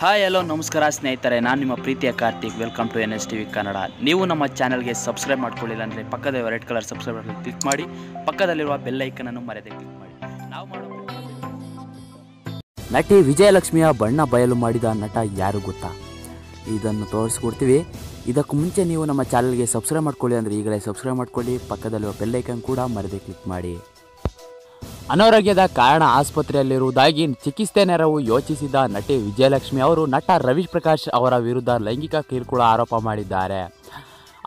Hi hello ನಮಸ್ಕಾರ ಸ್ನೇಹಿತರೆ. ನಾನು ನಿಮ್ಮ ಪ್ರೀತಿಯ Karthik. Welcome to N S T V Kannada ನೀವು ನಮ್ಮ ಚಾನಲ್ಗೆ ಸಬ್ಸ್ಕ್ರೈಬ್ ಮಾಡ್ಕೊಳ್ಳಿಲ್ಲ ಅಂದರೆ ಪಕ್ಕದ ರೆಡ್ ಕಲರ್ ಸಬ್ಸ್ಕ್ರೈಬ್ ಕ್ಲಿಕ್ ಮಾಡಿ, ಪಕ್ಕದಲ್ಲಿರುವ ಬೆಲ್ ಅನ್ನು ಮರೆಯದೆ ಕ್ಲಿಕ್ ಮಾಡಿ. ನಾವು ಮಾಡೋಣ ನಟಿ ವಿಜಯಲಕ್ಷ್ಮಿಯ ಬಣ್ಣ ಬಯಲು ಮಾಡಿದ ನಟ ಯಾರು ಗೊತ್ತಾ? ಇದನ್ನು ತೋರಿಸ್ಕೊಡ್ತೀವಿ. ಇದಕ್ಕೂ ಮುಂಚೆ ನೀವು ನಮ್ಮ ಚಾನಲ್ಗೆ ಸಬ್ಸ್ಕ್ರೈಬ್ ಮಾಡ್ಕೊಳ್ಳಿ ಅಂದರೆ ಈಗಲೇ ಸಬ್ಸ್ಕ್ರೈಬ್ ಮಾಡ್ಕೊಳ್ಳಿ. ಪಕ್ಕದಲ್ಲಿರುವ ಬೆಲ್ಲೈಕನ್ ಕೂಡ ಮರೆಯದೆ ಕ್ಲಿಕ್ ಮಾಡಿ. ಅನಾರೋಗ್ಯದ ಕಾರಣ ಆಸ್ಪತ್ರೆಯಲ್ಲಿರುವುದಾಗಿ ಚಿಕಿತ್ಸೆ ನೆರವು ಯೋಚಿಸಿದ ನಟಿ ವಿಜಯಲಕ್ಷ್ಮಿ ಅವರು ನಟ ರವೀಶ್ ಪ್ರಕಾಶ್ ಅವರ ವಿರುದ್ಧ ಲೈಂಗಿಕ ಕಿರುಕುಳ ಆರೋಪ ಮಾಡಿದ್ದಾರೆ.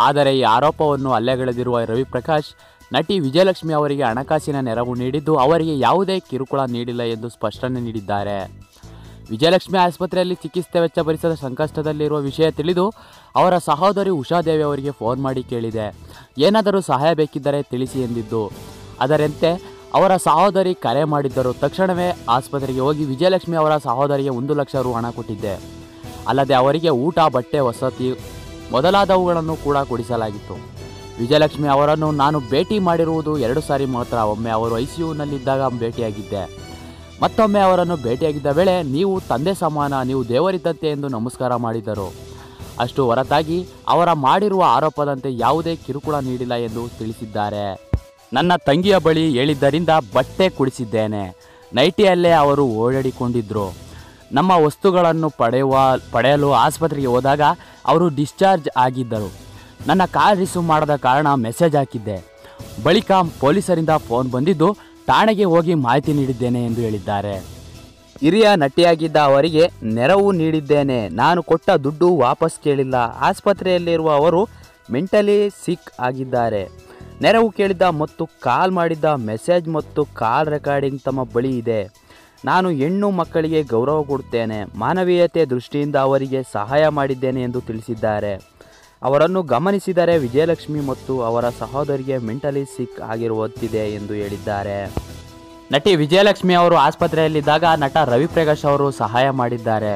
ಆದರೆ ಈ ಆರೋಪವನ್ನು ಅಲ್ಲೆಗೆಳೆದಿರುವ ರವಿ ಪ್ರಕಾಶ್, ನಟಿ ವಿಜಯಲಕ್ಷ್ಮಿ ಅವರಿಗೆ ಹಣಕಾಸಿನ ನೆರವು ನೀಡಿದ್ದು ಅವರಿಗೆ ಯಾವುದೇ ಕಿರುಕುಳ ನೀಡಿಲ್ಲ ಎಂದು ಸ್ಪಷ್ಟನೆ ನೀಡಿದ್ದಾರೆ. ವಿಜಯಲಕ್ಷ್ಮಿ ಆಸ್ಪತ್ರೆಯಲ್ಲಿ ಚಿಕಿತ್ಸೆ ವೆಚ್ಚ ಭರಿಸದ ಸಂಕಷ್ಟದಲ್ಲಿರುವ ವಿಷಯ ತಿಳಿದು ಅವರ ಸಹೋದರಿ ಉಷಾದೇವಿ ಅವರಿಗೆ ಫೋನ್ ಮಾಡಿ ಕೇಳಿದೆ. ಏನಾದರೂ ಸಹಾಯ ಬೇಕಿದ್ದರೆ ತಿಳಿಸಿ ಎಂದಿದ್ದು. ಅದರಂತೆ ಅವರ ಸಹೋದರಿ ಕರೆ ಮಾಡಿದ್ದರು. ತಕ್ಷಣವೇ ಆಸ್ಪತ್ರೆಗೆ ಹೋಗಿ ವಿಜಯಲಕ್ಷ್ಮಿ ಅವರ ಸಹೋದರಿಗೆ ಒಂದು ಲಕ್ಷ ರು ಹಣ ಕೊಟ್ಟಿದ್ದೆ. ಅಲ್ಲದೆ ಅವರಿಗೆ ಊಟ, ಬಟ್ಟೆ, ವಸತಿ ಮೊದಲಾದವುಗಳನ್ನು ಕೂಡ ಕೊಡಿಸಲಾಗಿತ್ತು. ವಿಜಯಲಕ್ಷ್ಮಿ ಅವರನ್ನು ನಾನು ಭೇಟಿ ಮಾಡಿರುವುದು ಎರಡು ಸಾರಿ ಮಾತ್ರ. ಒಮ್ಮೆ ಅವರು ಐ ಸಿ ಯುನಲ್ಲಿದ್ದಾಗ ಭೇಟಿಯಾಗಿದ್ದೆ. ಮತ್ತೊಮ್ಮೆ ಅವರನ್ನು ಭೇಟಿಯಾಗಿದ್ದ ವೇಳೆ ನೀವು ತಂದೆ ಸಮಾನ, ನೀವು ದೇವರಿದ್ದಂತೆ ಎಂದು ನಮಸ್ಕಾರ ಮಾಡಿದರು. ಅಷ್ಟು ಹೊರತಾಗಿ ಅವರ ಮಾಡಿರುವ ಆರೋಪದಂತೆ ಯಾವುದೇ ಕಿರುಕುಳ ನೀಡಿಲ್ಲ ಎಂದು ತಿಳಿಸಿದ್ದಾರೆ. ನನ್ನ ತಂಗಿಯ ಬಳಿ ಹೇಳಿದ್ದರಿಂದ ಬಟ್ಟೆ ಕುಡಿಸಿದ್ದೇನೆ. ನೈಟಿಯಲ್ಲೇ ಅವರು ಓಡಾಡಿಕೊಂಡಿದ್ದರು ನಮ್ಮ ವಸ್ತುಗಳನ್ನು ಪಡೆಯುವ, ಪಡೆಯಲು ಆಸ್ಪತ್ರೆಗೆ ಹೋದಾಗ ಅವರು ಡಿಸ್ಚಾರ್ಜ್ ಆಗಿದ್ದರು. ನನ್ನ ಕಾರ್ ರಿಸೀವ್ ಮಾಡದ ಕಾರಣ ಮೆಸೇಜ್ ಹಾಕಿದ್ದೆ. ಬಳಿಕ ಪೊಲೀಸರಿಂದ ಫೋನ್ ಬಂದಿದ್ದು, ಠಾಣೆಗೆ ಹೋಗಿ ಮಾಹಿತಿ ನೀಡಿದ್ದೇನೆ ಎಂದು ಹೇಳಿದ್ದಾರೆ. ಹಿರಿಯ ನಟಿಯಾಗಿದ್ದ ಅವರಿಗೆ ನೆರವು ನೀಡಿದ್ದೇನೆ. ನಾನು ಕೊಟ್ಟ ದುಡ್ಡು ವಾಪಸ್ ಕೇಳಿಲ್ಲ. ಆಸ್ಪತ್ರೆಯಲ್ಲಿರುವ ಅವರು ಮೆಂಟಲಿ ಸಿಕ್ ಆಗಿದ್ದಾರೆ. ನೆರವು ಕೇಳಿದ್ದ ಮತ್ತು ಕಾಲ್ ಮಾಡಿದ್ದ ಮೆಸೇಜ್ ಮತ್ತು ಕಾಲ್ ರೆಕಾರ್ಡಿಂಗ್ ತಮ್ಮ ಬಳಿ ಇದೆ. ನಾನು ಹೆಣ್ಣು ಮಕ್ಕಳಿಗೆ ಗೌರವ ಕೊಡುತ್ತೇನೆ. ಮಾನವೀಯತೆ ದೃಷ್ಟಿಯಿಂದ ಅವರಿಗೆ ಸಹಾಯ ಮಾಡಿದ್ದೇನೆ ಎಂದು ತಿಳಿಸಿದ್ದಾರೆ. ಅವರನ್ನು ಗಮನಿಸಿದರೆ ವಿಜಯಲಕ್ಷ್ಮಿ ಮತ್ತು ಅವರ ಸಹೋದರಿಗೆ ಮೆಂಟಲಿ ಸಿಕ್ ಆಗಿರುವಂತಿದೆ ಎಂದು ಹೇಳಿದ್ದಾರೆ. ನಟಿ ವಿಜಯಲಕ್ಷ್ಮಿ ಅವರು ಆಸ್ಪತ್ರೆಯಲ್ಲಿದ್ದಾಗ ನಟ ರವಿ ಪ್ರಕಾಶ್ ಅವರು ಸಹಾಯ ಮಾಡಿದ್ದಾರೆ.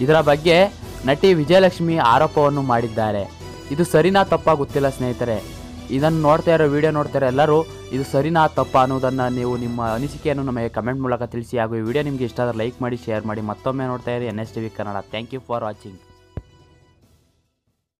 ಇದರ ಬಗ್ಗೆ ನಟಿ ವಿಜಯಲಕ್ಷ್ಮಿ ಆರೋಪವನ್ನು ಮಾಡಿದ್ದಾರೆ. ಇದು ಸರಿನಾ ತಪ್ಪ ಗೊತ್ತಿಲ್ಲ ಸ್ನೇಹಿತರೆ? ಇದನ್ನು ನೋಡ್ತಾ ಇರೋ ವಿಡಿಯೋ ನೋಡ್ತಾ ಇರೋ ಎಲ್ಲರೂ, ಇದು ಸರಿನಾ ತಪ್ಪ ಅನ್ನೋದನ್ನು ನೀವು ನಿಮ್ಮ ಅನಿಸಿಕೆಯನ್ನು ನಮಗೆ ಕಮೆಂಟ್ ಮೂಲಕ ತಿಳಿಸಿ ಹಾಗೂ ಈ ವಿಡಿಯೋ ನಿಮಗೆ ಇಷ್ಟ ಆದರೆ ಲೈಕ್ ಮಾಡಿ ಶೇರ್ ಮಾಡಿ, ಮತ್ತೊಮ್ಮೆ ನೋಡ್ತಾ ಇರಿ N S T V Kannada. Thank you for watching